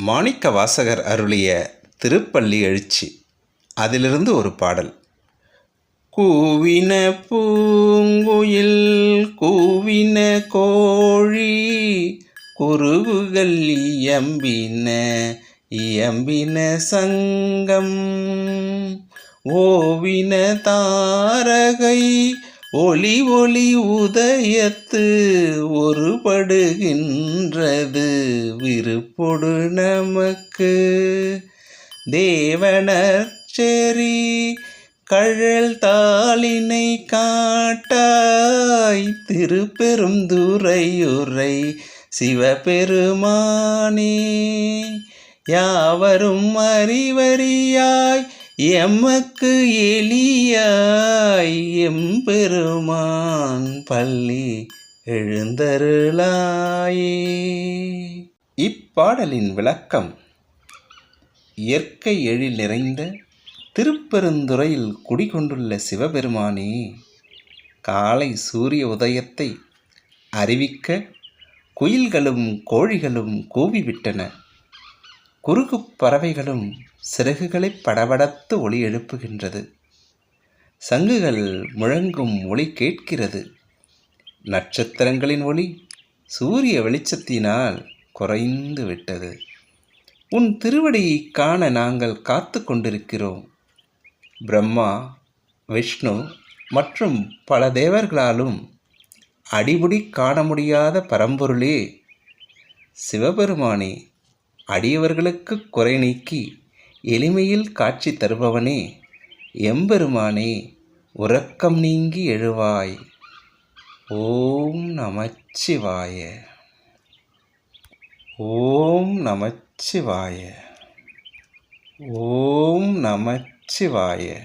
மாணிக்க வாசகர் அருளிய திருப்பள்ளி எழுச்சி. அதிலிருந்து ஒரு பாடல். கூவின பூங்குயில் கூவின கோழி குருவுகள் இயம்பின இயம்பின சங்கம். ஓவின தாரகை ஒளி ஒளி உதயத்து ஒருபடுகின்றது. விருப்பொடு நமக்கு தேவனச்செறி கழல் தாளினை காட்டாய். திருப்பெரும் திருப்பெருந்துறையுரை சிவபெருமானே யாவரும் அறிவறியாய் எமக்கு எளியாய் எம்பெருமான் பள்ளி எழுந்தருளாயே. இப்பாடலின் விளக்கம் இயற்கை எழில் நிறைந்த திருப்பெருந்துறையில் குடிகொண்டுள்ள சிவபெருமானே காலை சூரிய உதயத்தை அறிவிக்க குயில்களும் கோழிகளும் கூவிவிட்டன. குறுகு பறவைகளும் சிறகுகளை படபடத்து ஒளி எழுப்புகின்றது. சங்குகள் முழங்கும் ஒளி கேட்கிறது. நட்சத்திரங்களின் ஒளி சூரிய வெளிச்சத்தினால் குறைந்து விட்டது. உன் திருவடியை காண நாங்கள் காத்து கொண்டிருக்கிறோம். பிரம்மா விஷ்ணு மற்றும் பல தேவர்களாலும் அடிபுடி காண முடியாத பரம்பொருளே சிவபெருமானே அடியவர்களுக்கு குறை நீக்கி எளிமையில் காட்சி தருபவனே எம்பெருமானே உறக்கம் நீங்கி எழுவாய். ஓம் நமச்சிவாய. ஓம் நமச்சிவாய. ஓம் நமச்சிவாய.